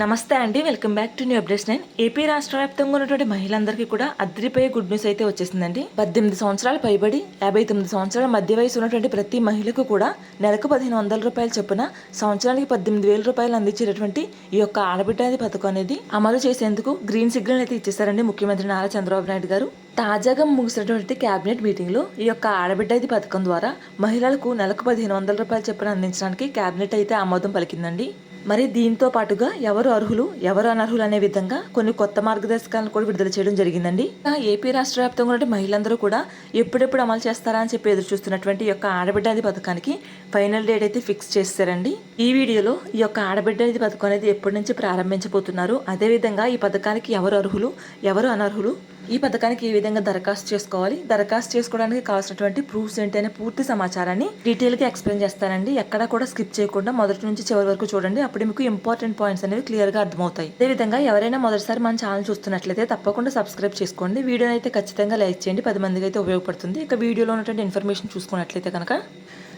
నమస్తే అండి. Welcome back to new updates nine. AP రాష్ట్ర వ్యాప్తంగా ఉన్నటువంటి మహిళలందరికీ కూడా అద్దరిపోయే గుడ్ న్యూస్ అయితే వచ్చేసిందండి. పద్దెనిమిది సంవత్సరాలు పైబడి యాభై తొమ్మిది సంవత్సరాల మధ్య వయసు ఉన్నటువంటి ప్రతి మహిళకు కూడా నెలకు పదిహేను వందల రూపాయలు చొప్పున సంవత్సరానికి పద్దెనిమిది వేల రూపాయలు అందించేటటువంటి ఈ యొక్క ఆడబిడ్డ పథకం అనేది అమలు చేసేందుకు గ్రీన్ సిగ్నల్ అయితే ఇచ్చేసారండి ముఖ్యమంత్రి నారా చంద్రబాబు నాయుడు గారు. తాజాగా ముగిసినటువంటి కేబినెట్ మీటింగ్లో ఈ యొక్క ఆడబిడ్డ ఇది పథకం ద్వారా మహిళలకు నెలకు పదిహేను వందల రూపాయలు చొప్పున అందించడానికి కేబినెట్ అయితే ఆమోదం పలికిందండి. మరి దీంతో పాటుగా ఎవరు అర్హులు ఎవరు అనర్హులు అనే విధంగా కొన్ని కొత్త మార్గదర్శకాలను కూడా విడుదల చేయడం జరిగిందండి. ఏపీ రాష్ట్ర వ్యాప్తంగా ఉన్న మహిళలందరూ కూడా ఎప్పుడెప్పుడు అమలు చేస్తారా అని చెప్పి ఎదురు చూస్తున్నటువంటి యొక్క ఆడబిడ్డ అది పథకానికి ఫైనల్ డేట్ అయితే ఫిక్స్ చేస్తారండి ఈ వీడియోలో ఈ యొక్క ఆడబిడ్డ అది పథకం అనేది ఎప్పటి నుంచి ప్రారంభించబోతున్నారు? అదేవిధంగా ఈ పథకానికి ఎవరు అర్హులు ఎవరు అనర్హులు? ఈ పథకానికి ఏ విధంగా దరఖాస్తు చేసుకోవాలి? దరఖాస్తు చేసుకోవడానికి కావాల్సినటువంటి ప్రూఫ్స్ ఏంటి అనే పూర్తి సమాచారాన్ని డీటెయిల్గా ఎక్స్ప్లెయిన్ చేస్తానండి. ఎక్కడ కూడా స్కిప్ చేయకుండా మొదటి నుంచి చివరి వరకు చూడండి. అప్పుడు మీకు ఇంపార్టెంట్ పాయింట్స్ అనేవి క్లియర్గా అర్థమవుతాయి. అదేవిధంగా ఎవరైనా మొదటిసారి మన ఛానల్ చూస్తున్నట్లయితే తప్పకుండా సబ్స్క్రైబ్ చేసుకోండి. వీడియోని అయితే ఖచ్చితంగా లైక్ చేయండి. పది మందికి అయితే ఉపయోగపడుతుంది. ఇక వీడియోలో ఉన్నటువంటి ఇన్ఫర్మేషన్ చూసుకున్నట్లయితే కనుక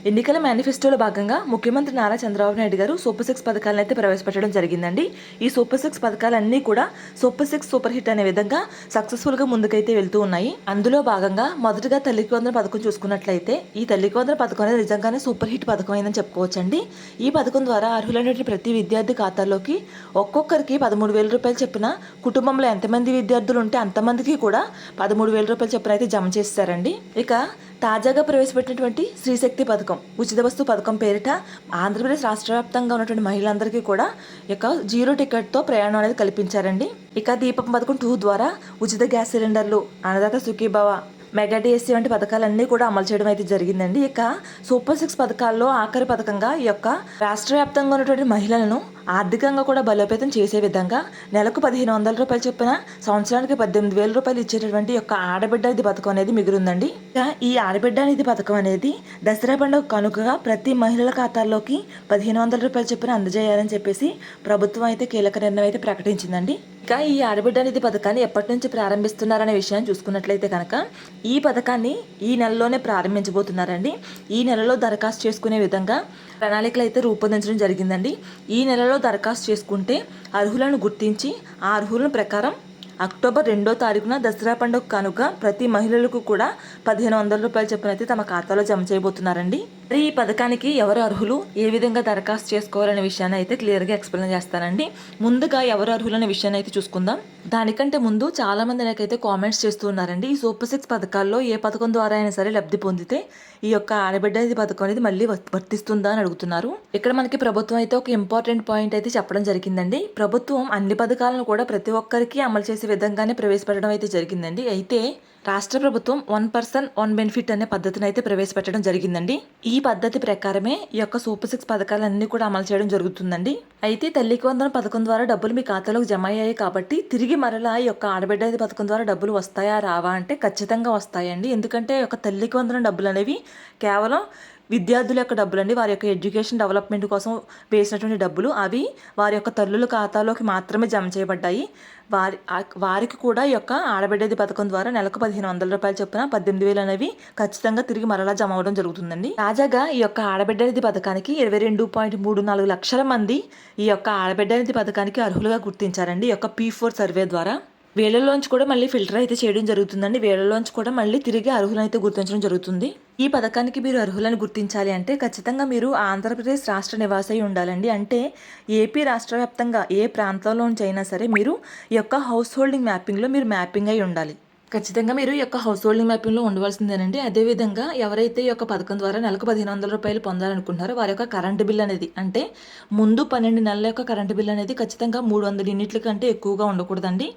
ఎన్నికల మేనిఫెస్టోలో భాగంగా ముఖ్యమంత్రి నారా చంద్రబాబు నాయుడు గారు సూపర్ సిక్స్ పథకాలను అయితే ప్రవేశపెట్టడం జరిగిందండి. ఈ సూపర్ సిక్స్ పథకాలన్నీ కూడా సూపర్ సిక్స్ సూపర్ హిట్ అనే విధంగా సక్సెస్ఫుల్గా ముందుకైతే వెళ్తూ ఉన్నాయి. అందులో భాగంగా మొదటగా తల్లికి వందల పథకం చూసుకున్నట్లయితే ఈ తల్లికి వందల పథకం అనేది నిజంగానే సూపర్ హిట్ పథకం అయిందని చెప్పుకోవచ్చండి. ఈ పథకం ద్వారా అర్హులైనటువంటి ప్రతి విద్యార్థి ఖాతాలోకి ఒక్కొక్కరికి పదమూడు వేల రూపాయలు చెప్పిన కుటుంబంలో ఎంతమంది విద్యార్థులు ఉంటే అంతమందికి కూడా పదమూడు వేల రూపాయలు చెప్పిన అయితే జమ చేస్తారండి. ఇక తాజాగా ప్రవేశపెట్టినటువంటి శ్రీశక్తి పథకం ఉచిత వస్తు పథకం పేరిట ఆంధ్రప్రదేశ్ రాష్ట్ర వ్యాప్తంగా ఉన్నటువంటి మహిళలందరికీ కూడా ఇక జీరో టికెట్తో ప్రయాణం అనేది కల్పించారండి. ఇక దీపం పథకం టూ ద్వారా ఉచిత గ్యాస్ సిలిండర్లు అన్నదాత సుఖీభవ మెగా డిఎస్సీ వంటి పథకాలన్నీ కూడా అమలు చేయడం అయితే జరిగిందండి. ఇక సూపర్ సిక్స్ పథకాల్లో ఆఖరి పథకంగా ఈ యొక్క రాష్ట్ర వ్యాప్తంగా ఉన్నటువంటి మహిళలను ఆర్థికంగా కూడా బలోపేతం చేసే విధంగా నెలకు పదిహేను వందల రూపాయలు చొప్పున సంవత్సరానికి పద్దెనిమిది వేల రూపాయలు ఇచ్చేటటువంటి యొక్క ఆడబిడ్డ నిధి పథకం అనేది మిగులుందండి. ఇక ఈ ఆడబిడ్డ నిధి పథకం అనేది దసరా పండుగ కనుకగా ప్రతి మహిళల ఖాతాల్లోకి పదిహేను వందల రూపాయలు చొప్పున అందజేయాలని చెప్పేసి ప్రభుత్వం అయితే కీలక నిర్ణయం అయితే ప్రకటించిందండి. ఇక ఈ ఆడబిడ్డ నిధి పథకాన్ని ఎప్పటి నుంచి ప్రారంభిస్తున్నారనే విషయాన్ని చూసుకున్నట్లయితే కనుక ఈ పథకాన్ని ఈ నెలలోనే ప్రారంభించబోతున్నారండి. ఈ నెలలో దరఖాస్తు చేసుకునే విధంగా ప్రణాళికలు అయితే రూపొందించడం జరిగిందండి. ఈ నెలలో దరఖాస్తు చేసుకుంటే అర్హులను గుర్తించి ఆ అర్హుల ప్రకారం అక్టోబర్ రెండో తారీఖున దసరా పండుగ కనుక ప్రతి మహిళలకు కూడా పదిహేను వందల రూపాయలు చొప్పున అయితే తమ ఖాతాలో జమ చేయబోతున్నారండి. మరి ఈ పథకానికి ఎవరు అర్హులు ఏ విధంగా దరఖాస్తు చేసుకోవాలనే విషయాన్ని అయితే క్లియర్గా ఎక్స్ప్లెయిన్ చేస్తానండి. ముందుగా ఎవరు అర్హులు అనే విషయాన్ని అయితే చూసుకుందాం. దానికంటే ముందు చాలా మంది నాకైతే కామెంట్స్ చేస్తూ ఉన్నారండి ఈ సూపర్ సిక్స్ పథకాల్లో ఏ పథకం ద్వారా అయినా సరే లబ్ధి పొందితే ఈ యొక్క ఆడబిడ్డ ఇది పథకం అనేది మళ్ళీ వ- వర్తిస్తుందా అని అడుగుతున్నారు. ఇక్కడ మనకి ప్రభుత్వం అయితే ఒక ఇంపార్టెంట్ పాయింట్ అయితే చెప్పడం జరిగిందండి. ప్రభుత్వం అన్ని పథకాలను కూడా ప్రతి ఒక్కరికి అమలు చేసే విధంగానే ప్రవేశపెట్టడం అయితే జరిగిందండి. అయితే రాష్ట్ర ప్రభుత్వం వన్ పర్సన్ వన్ బెనిఫిట్ అనే పద్ధతిని అయితే ప్రవేశపెట్టడం జరిగిందండి. ఈ పద్ధతి ప్రకారమే ఈ యొక్క సూపర్ సిక్స్ పథకాలన్నీ కూడా అమలు చేయడం జరుగుతుందండి. అయితే తల్లికి వందన పథకం ద్వారా డబ్బులు మీ ఖాతాలోకి జమ అయ్యాయి కాబట్టి తిరిగి మరలా ఈ యొక్క ఆడబిడ్డ పథకం ద్వారా డబ్బులు వస్తాయా రావా అంటే ఖచ్చితంగా వస్తాయండి. ఎందుకంటే ఈ యొక్క తల్లికి వందన డబ్బులు అనేవి కేవలం విద్యార్థుల యొక్క డబ్బులు అండి వారి యొక్క ఎడ్యుకేషన్ డెవలప్మెంట్ కోసం వేసినటువంటి డబ్బులు. అవి వారి యొక్క తల్లుల ఖాతాలోకి మాత్రమే జమ చేయబడ్డాయి. వారి వారికి కూడా ఈ యొక్క ఆడబిడ్డది పథకం ద్వారా నెలకు పదిహేను వందల రూపాయలు చొప్పున పద్దెనిమిది వేలు అనేవి ఖచ్చితంగా తిరిగి మరలా జమ అవడం జరుగుతుందండి. తాజాగా ఈ యొక్క ఆడబిడ్డది పథకానికి ఇరవై రెండు పాయింట్ మూడు నాలుగు లక్షల మంది ఈ యొక్క ఆడబిడ్డది పథకానికి అర్హులుగా గుర్తించారండి ఈ యొక్క పీ ఫోర్ సర్వే ద్వారా. వీళ్ళలోంచి కూడా మళ్ళీ ఫిల్టర్ అయితే చేయడం జరుగుతుందండి. వీళ్ళలోంచి కూడా మళ్ళీ తిరిగి అర్హులను అయితే గుర్తించడం జరుగుతుంది. ఈ పథకానికి మీరు అర్హులను గుర్తించాలి అంటే ఖచ్చితంగా మీరు ఆంధ్రప్రదేశ్ రాష్ట్ర నివాసై ఉండాలండి. అంటే ఏపీ రాష్ట్ర వ్యాప్తంగా ఏ ప్రాంతంలోంచి అయినా సరే మీరు ఈ యొక్క హౌస్ హోల్డింగ్ మ్యాపింగ్లో మీరు మ్యాపింగ్ అయి ఉండాలి. ఖచ్చితంగా మీరు ఈ యొక్క హౌస్ హోల్డింగ్ మ్యాపింగ్లో ఉండవలసిందేనండి అదేవిధంగా ఎవరైతే ఈ యొక్క పథకం ద్వారా నెలకు పదిహేను వందల రూపాయలు పొందాలనుకుంటున్నారో వారి యొక్క కరెంటు బిల్ అనేది అంటే ముందు పన్నెండు నెలల యొక్క కరెంటు బిల్ అనేది ఖచ్చితంగా మూడు వందల యూనిట్ల కంటే ఎక్కువగా ఉండకూడదండి.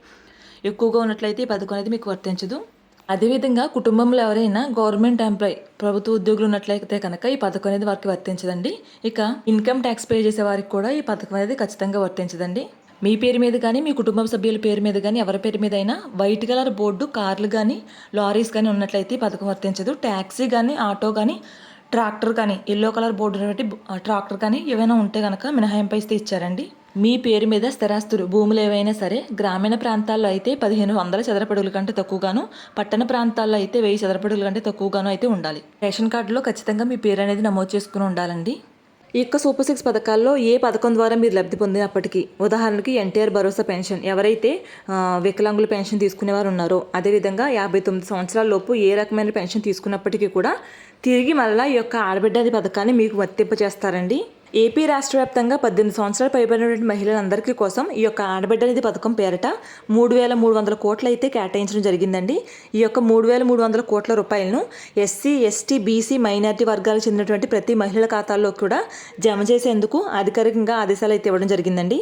ఎక్కువగా ఉన్నట్లయితే ఈ పథకం అనేది మీకు వర్తించదు. అదేవిధంగా కుటుంబంలో ఎవరైనా గవర్నమెంట్ ఎంప్లాయ్ ప్రభుత్వ ఉద్యోగులు ఉన్నట్లయితే కనుక ఈ పథకం అనేది వారికి వర్తించదండి. ఇక ఇన్కమ్ ట్యాక్స్ పే చేసే వారికి కూడా ఈ పథకం అనేది ఖచ్చితంగా వర్తించదండి. మీ పేరు మీద కానీ మీ కుటుంబ సభ్యుల పేరు మీద కానీ ఎవరి పేరు మీద అయినా వైట్ కలర్ బోర్డు కార్లు కానీ లారీస్ కానీ ఉన్నట్లయితే ఈ పథకం వర్తించదు. ట్యాక్సీ కానీ ఆటో కానీ ట్రాక్టర్ కానీ ఎల్లో కలర్ బోర్డు ట్రాక్టర్ కానీ ఏవైనా ఉంటే కనుక మినహాయింపు ఇస్తే ఇచ్చారండి. మీ పేరు మీద స్థిరాస్తులు భూములు ఏవైనా సరే గ్రామీణ ప్రాంతాల్లో అయితే పదిహేను వందల చదరపడుగుల కంటే తక్కువగాను పట్టణ ప్రాంతాల్లో అయితే వెయ్యి చదరపడుగుల కంటే తక్కువగాను అయితే ఉండాలి. రేషన్ కార్డులో ఖచ్చితంగా మీ పేరు అనేది నమోదు చేసుకుని ఉండాలండి. ఈ యొక్క సూపర్ సిక్స్ పథకాల్లో ఏ పథకం ద్వారా మీరు లబ్ధి పొందినప్పటికీ ఉదాహరణకి ఎన్టీఆర్ భరోసా పెన్షన్ ఎవరైతే వికలాంగుల పెన్షన్ తీసుకునేవారు ఉన్నారో అదేవిధంగా యాభై తొమ్మిది సంవత్సరాల లోపు ఏ రకమైన పెన్షన్ తీసుకున్నప్పటికీ కూడా తిరిగి మళ్ళీ ఈ యొక్క ఆడబిడ్డది పథకాన్ని మీకు వర్తింపజేస్తారండి. ఏపీ రాష్ట్ర వ్యాప్తంగా పద్దెనిమిది సంవత్సరాలు పైబడినటువంటి మహిళలందరికీ కోసం ఈ యొక్క ఆడబిడ్డ నిధి పథకం పేరిట మూడు వేల మూడు వందల కోట్లు అయితే కేటాయించడం జరిగిందండి. ఈ యొక్క మూడు వేల మూడు వందల కోట్ల రూపాయలను ఎస్సీ ఎస్టీ బీసీ మైనారిటీ వర్గాలకు చెందినటువంటి ప్రతి మహిళల ఖాతాల్లో కూడా జమ చేసేందుకు అధికారికంగా ఆదేశాలు అయితే ఇవ్వడం జరిగిందండి.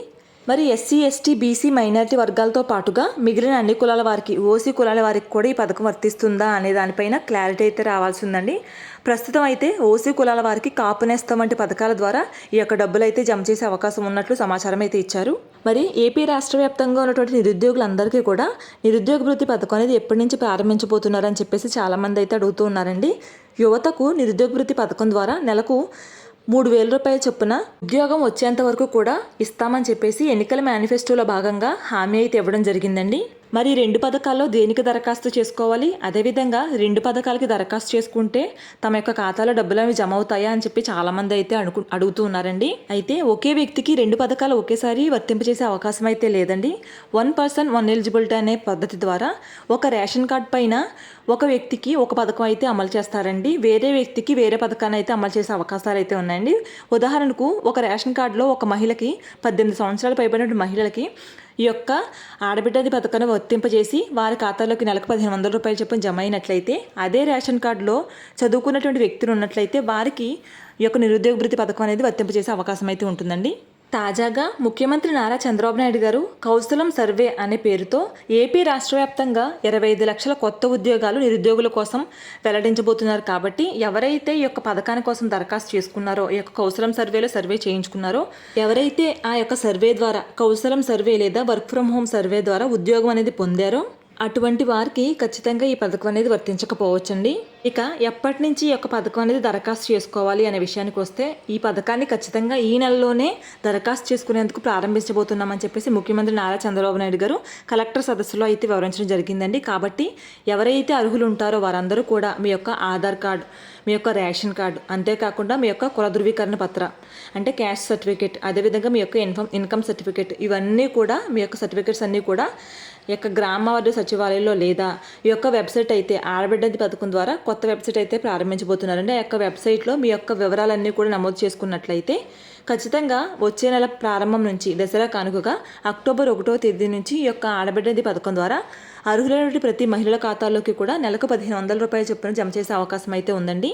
మరి ఎస్సీ ఎస్టీ బీసీ మైనారిటీ వర్గాలతో పాటుగా మిగిలిన అన్ని కులాల వారికి ఓసీ కులాల వారికి కూడా ఈ పథకం వర్తిస్తుందా అనే దానిపైన క్లారిటీ అయితే రావాల్సి ఉందండి ప్రస్తుతం అయితే ఓసీ కులాల వారికి కాపు నేస్తం వంటి పథకాల ద్వారా ఈ యొక్క డబ్బులు అయితే జమ చేసే అవకాశం ఉన్నట్లు సమాచారం అయితే ఇచ్చారు. మరి ఏపీ రాష్ట్ర వ్యాప్తంగా ఉన్నటువంటి నిరుద్యోగులందరికీ కూడా నిరుద్యోగ వృత్తి పథకం అనేది ఎప్పటి నుంచి ప్రారంభించబోతున్నారని చెప్పేసి చాలామంది అయితే అడుగుతూ ఉన్నారండి. యువతకు నిరుద్యోగ వృత్తి పథకం ద్వారా నెలకు మూడు వేల రూపాయల చొప్పున ఉద్యోగం వచ్చేంత వరకు కూడా ఇస్తామని చెప్పేసి ఎన్నికల మేనిఫెస్టోలో భాగంగా హామీ అయితే ఇవ్వడం జరిగిందండి. మరి రెండు పథకాల్లో దేనికి దరఖాస్తు చేసుకోవాలి? అదేవిధంగా రెండు పథకాలకి దరఖాస్తు చేసుకుంటే తమ యొక్క ఖాతాలో డబ్బులు అవి జమ అవుతాయా అని చెప్పి చాలామంది అయితే అడుగు అడుగుతూ ఉన్నారండి. అయితే ఒకే వ్యక్తికి రెండు పథకాలు ఒకేసారి వర్తింపజేసే అవకాశం అయితే లేదండి. వన్ పర్సన్ వన్ ఎలిజిబిలిటీ అనే పద్ధతి ద్వారా ఒక రేషన్ కార్డ్ పైన ఒక వ్యక్తికి ఒక పథకం అయితే అమలు చేస్తారండి. వేరే వ్యక్తికి వేరే పథకాన్ని అయితే అమలు చేసే అవకాశాలు అయితే ఉన్నాయండి. ఉదాహరణకు ఒక రేషన్ కార్డులో ఒక మహిళకి పద్దెనిమిది సంవత్సరాలు పైబడిన మహిళలకి ఈ యొక్క ఆడబిడ్డది పథకాన్ని వర్తింపజేసి వారి ఖాతాలోకి నెలకు పదిహేను వందల రూపాయలు చొప్పున జమ అయినట్లయితే అదే రేషన్ కార్డులో చదువుకున్నటువంటి వ్యక్తులు ఉన్నట్లయితే వారికి ఈ యొక్క నిరుద్యోగ భృతి పథకం అనేది వర్తింపజేసే అవకాశం అయితే ఉంటుందండి. తాజాగా ముఖ్యమంత్రి నారా చంద్రబాబు నాయుడు గారు కౌశలం సర్వే అనే పేరుతో ఏపీ రాష్ట్ర వ్యాప్తంగా ఇరవై ఐదు లక్షల కొత్త ఉద్యోగాలు నిరుద్యోగుల కోసం వెల్లడించబోతున్నారు కాబట్టి ఎవరైతే ఈ యొక్క పథకాని కోసం దరఖాస్తు చేసుకున్నారో ఈ యొక్క కౌశలం సర్వేలో సర్వే చేయించుకున్నారో ఎవరైతే ఆ యొక్క సర్వే ద్వారా కౌశలం సర్వే లేదా వర్క్ ఫ్రమ్ హోమ్ సర్వే ద్వారా ఉద్యోగం అనేది పొందారో అటువంటి వారికి ఖచ్చితంగా ఈ పథకం అనేది వర్తించకపోవచ్చండి. ఇక ఎప్పటి నుంచి ఈ యొక్క పథకం అనేది దరఖాస్తు చేసుకోవాలి అనే విషయానికి వస్తే ఈ పథకాన్ని ఖచ్చితంగా ఈ నెలలోనే దరఖాస్తు చేసుకునేందుకు ప్రారంభించబోతున్నామని చెప్పేసి ముఖ్యమంత్రి నారా చంద్రబాబు నాయుడు గారు కలెక్టర్ సదస్సులో అయితే వివరించడం జరిగిందండి. కాబట్టి ఎవరైతే అర్హులు ఉంటారో వారందరూ కూడా మీ యొక్క ఆధార్ కార్డు మీ యొక్క రేషన్ కార్డు అంతేకాకుండా మీ యొక్క కుల ధృవీకరణ పత్ర అంటే క్యాష్ సర్టిఫికేట్ అదేవిధంగా మీ యొక్క ఇన్కమ్ ఇన్కమ్ సర్టిఫికేట్ ఇవన్నీ కూడా మీ యొక్క సర్టిఫికేట్స్ అన్నీ కూడా యొక్క గ్రామ వార్డు సచివాలయంలో లేదా ఈ యొక్క వెబ్సైట్ అయితే ఆడబిడ్డది పథకం ద్వారా కొత్త వెబ్సైట్ అయితే ప్రారంభించబోతున్నారండి. ఆ యొక్క వెబ్సైట్లో మీ యొక్క వివరాలన్నీ కూడా నమోదు చేసుకున్నట్లయితే ఖచ్చితంగా వచ్చే నెల ప్రారంభం నుంచి దసరా కానుకగా అక్టోబర్ ఒకటో తేదీ నుంచి ఈ యొక్క ఆడబిడ్డది పథకం ద్వారా అర్హులైనటువంటి ప్రతి మహిళల ఖాతాల్లోకి కూడా నెలకు పదిహేను వందల రూపాయల చొప్పున జమ చేసే అవకాశం అయితే ఉందండి.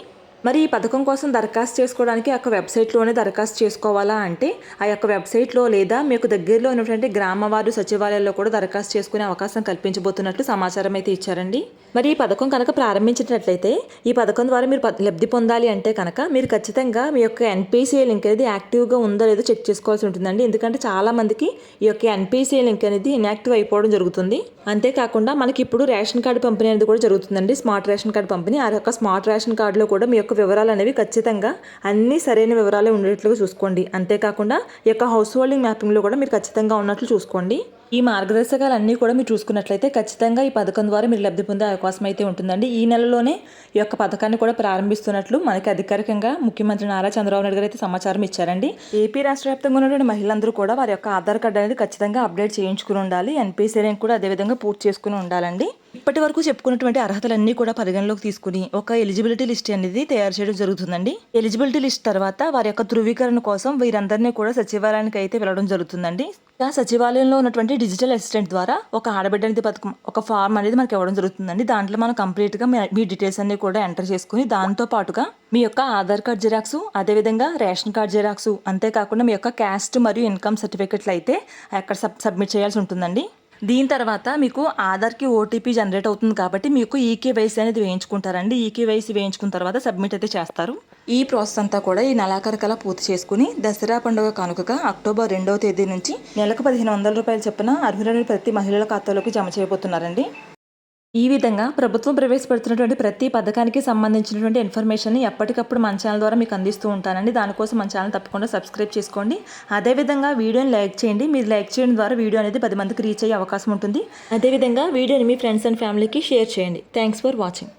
మరి ఈ పథకం కోసం దరఖాస్తు చేసుకోవడానికి ఆ యొక్క వెబ్సైట్లోనే దరఖాస్తు చేసుకోవాలా అంటే ఆ యొక్క వెబ్సైట్లో లేదా మీకు దగ్గరలో ఉన్నటువంటి గ్రామ వార్డు సచివాలయాల్లో కూడా దరఖాస్తు చేసుకునే అవకాశం కల్పించబోతున్నట్లు సమాచారం అయితే ఇచ్చారండి. మరి ఈ పథకం కనుక ప్రారంభించినట్లయితే ఈ పథకం ద్వారా మీరు ప- లబ్ధి పొందాలి అంటే కనుక మీరు ఖచ్చితంగా మీ యొక్క ఎన్పిసిఐ లింక్ అనేది యాక్టివ్గా ఉందో లేదో చెక్ చేసుకోవాల్సి ఉంటుందండి. ఎందుకంటే చాలా మందికి ఈ యొక్క ఎన్పిసిఐ లింక్ అనేది ఇన్యాక్టివ్ అయిపోవడం జరుగుతుంది. అంతేకాకుండా మనకి ఇప్పుడు రేషన్ కార్డు పంపిణీ అనేది కూడా జరుగుతుందండి. స్మార్ట్ రేషన్ కార్డు పంపిణీ. ఆ యొక్క స్మార్ట్ రేషన్ కార్డులో కూడా మీ యొక్క వివరాలు అనేవి ఖచ్చితంగా అన్నీ సరైన వివరాలే ఉండేట్లుగా చూసుకోండి. అంతేకాకుండా ఈ యొక్క హౌస్ హోల్డింగ్ మ్యాపింగ్లో కూడా మీరు ఖచ్చితంగా ఉన్నట్లు చూసుకోండి. ఈ మార్గదర్శకాలన్నీ కూడా మీరు చూసుకున్నట్లయితే ఖచ్చితంగా ఈ పథకం ద్వారా మీరు లబ్ధి పొందే అవకాశం అయితే ఉంటుందండి. ఈ నెలలోనే ఈ యొక్క పథకాన్ని కూడా ప్రారంభిస్తున్నట్లు మనకి అధికారికంగా ముఖ్యమంత్రి నారా చంద్రబాబు నాయుడు గారు అయితే సమాచారం ఇచ్చారండి. ఏపీ రాష్ట్ర వ్యాప్తంగా ఉన్నటువంటి మహిళలందరూ కూడా వారి యొక్క ఆధార్ కార్డు అనేది ఖచ్చితంగా అప్డేట్ చేయించుకుని ఉండాలి. ఎన్పిసి లింక్ కూడా అదేవిధంగా పూర్తి చేసుకుని ఉండాలండి. ఇప్పటి వరకు చెప్పుకున్నటువంటి అర్హతలన్నీ కూడా పరిగణలోకి తీసుకుని ఒక ఎలిజిబిలిటీ లిస్ట్ అనేది తయారు చేయడం జరుగుతుందండి. ఎలిజిబిలిటీ లిస్ట్ తర్వాత వారి యొక్క ధృవీకరణ కోసం వీరందరినీ కూడా సచివాలయానికి అయితే వెళ్ళడం జరుగుతుందండి. ఆ సచివాలయంలో ఉన్నటువంటి డిజిటల్ అసిస్టెంట్ ద్వారా ఒక ఆడబిడ్డ అనేది పథకం ఒక ఫార్మ్ అనేది మనకి ఇవ్వడం జరుగుతుందండి. దాంట్లో మనం కంప్లీట్గా మీ- మీ డీటెయిల్స్ అన్ని కూడా ఎంటర్ చేసుకుని దాంతో పాటుగా మీ యొక్క ఆధార్ కార్డ్ జిరాక్స్ అదేవిధంగా రేషన్ కార్డ్ జిరాక్స్ అంతేకాకుండా మీ యొక్క క్యాస్ట్ మరియు ఇన్కమ్ సర్టిఫికెట్లు అయితే అక్కడ సబ్ సబ్మిట్ చేయాల్సి ఉంటుందండి. దీని తర్వాత మీకు ఆధార్కి ఓటీపీ జనరేట్ అవుతుంది కాబట్టి మీకు ఈకేవైసీ అనేది వేయించుకుంటారండి. ఈకేవైసీ వేయించుకున్న తర్వాత సబ్మిట్ అయితే చేస్తారు. ఈ ప్రాసెస్ అంతా కూడా ఈ నెలాఖరు పూర్తి చేసుకుని దసరా పండుగ కానుకగా అక్టోబర్ రెండవ తేదీ నుంచి నెలకు పదిహేను వందల రూపాయలు చొప్పున అర్హులైన ప్రతి మహిళల ఖాతాలోకి జమ చేయబోతున్నారండి. ఈ విధంగా ప్రభుత్వం ప్రవేశపెడుతున్నటువంటి ప్రతి పథకానికి సంబంధించినటువంటి ఇన్ఫర్మేషన్ని ఎప్పటికప్పుడు మన ఛానల్ ద్వారా మీకు అందిస్తూ ఉంటానండి. దానికోసం మన ఛానల్ తప్పకుండా సబ్స్క్రైబ్ చేసుకోండి. అదేవిధంగా వీడియోని లైక్ చేయండి. మీరు లైక్ చేయడం ద్వారా వీడియో అనేది పది మందికి రీచ్ అయ్యే అవకాశం ఉంటుంది. అదేవిధంగా వీడియోని మీ ఫ్రెండ్స్ అండ్ ఫ్యామిలీకి షేర్ చేయండి. Thanks for watching.